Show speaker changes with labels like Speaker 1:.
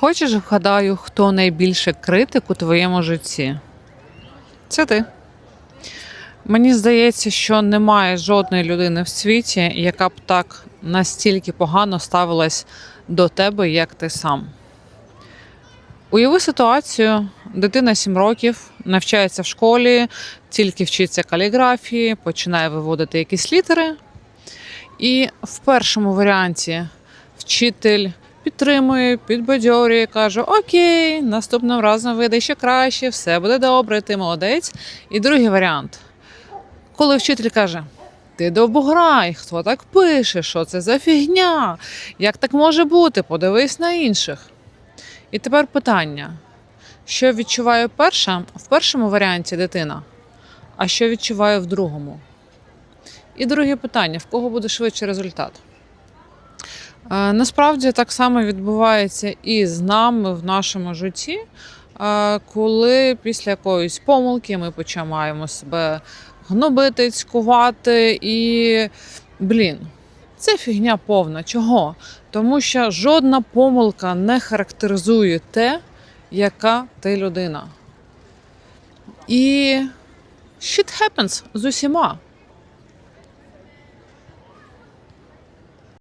Speaker 1: Хочеш вгадаю, хто найбільше критик у твоєму житті? Це ти. Мені здається, що немає жодної людини в світі, яка б так настільки погано ставилась до тебе, як ти сам. Уяви ситуацію: дитина 7 років, навчається в школі, тільки вчиться каліграфії, починає виводити якісь літери. І в першому варіанті вчитель підтримує, підбадьорює, каже: Окей, наступним разом вийде ще краще, все буде добре, ти молодець. І другий варіант, коли вчитель каже: Ти довбограй, хто так пише, що це за фігня? Як так може бути? Подивись на інших. І тепер питання: що відчуває перша в першому варіанті дитина, а що відчуває в другому? І друге питання: в кого буде швидший результат? Е, Насправді так само відбувається і з нами в нашому житті, е, коли після якоїсь помилки ми починаємо себе гнобити, цькувати і блін. Це фігня повна. Чого? Тому що жодна помилка не характеризує те, яка ти людина. І shit happens з усіма.